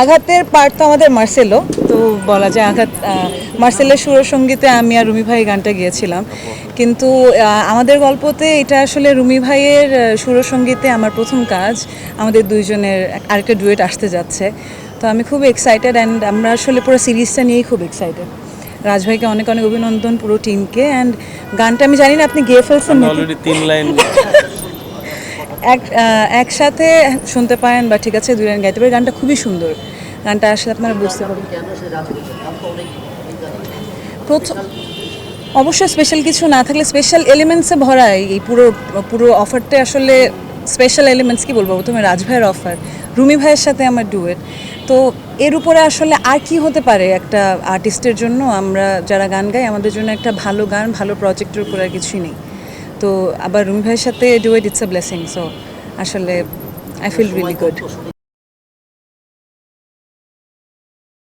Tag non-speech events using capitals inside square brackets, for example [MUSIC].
আঘাতের পার্ট তো আমাদের মার্সেলো তো বলা যায় আঘাত মার্সেলের সুরসঙ্গীতে আমি আর রুমি ভাই গানটা গিয়েছিলাম। কিন্তু আমাদের গল্পতে এটা আসলে রুমি ভাইয়ের সুরসঙ্গীতে আমার প্রথম কাজ আমাদের দুইজনের আরেকটা ডুয়েট আসতে যাচ্ছে। তো আমি খুব এক্সাইটেড অ্যান্ড আমরা আসলে পুরো সিরিজটা নিয়েই খুব এক্সাইটেড রাজভাইকে অনেক অনেক অভিনন্দন পুরো টিমকে অ্যান্ড গানটা আমি জানি না আপনি গেয়ে ফেলছেন অলরেডি তিন লাইন [LAUGHS] এক একসাথে শুনতে পারেন বা ঠিক আছে লাইন গাইতে পারেন, গানটা খুবই সুন্দর। গানটা আসলে আপনারা বুঝতে পারবেন। প্রথম অবশ্যই স্পেশাল কিছু না থাকলে স্পেশাল এলিমেন্টসে ভরা এই পুরো পুরো অফারটা আসলে স্পেশাল এলিমেন্টস কি বলব? প্রথমে রাজ ভাইয়ের অফার রুমি ভাইয়ের সাথে আমার ডুয়েট তো এর উপরে আসলে আর কি হতে পারে একটা আর্টিস্টের জন্য? আমরা যারা গান গাই, আমাদের জন্য একটা ভালো গান, ভালো প্রজেক্টের উপর আর কিছুই নেই। তো আবার রুমি ভাইয়ের সাথে duet it's a blessing so আসলে আই ফিল রিয়েলি গুড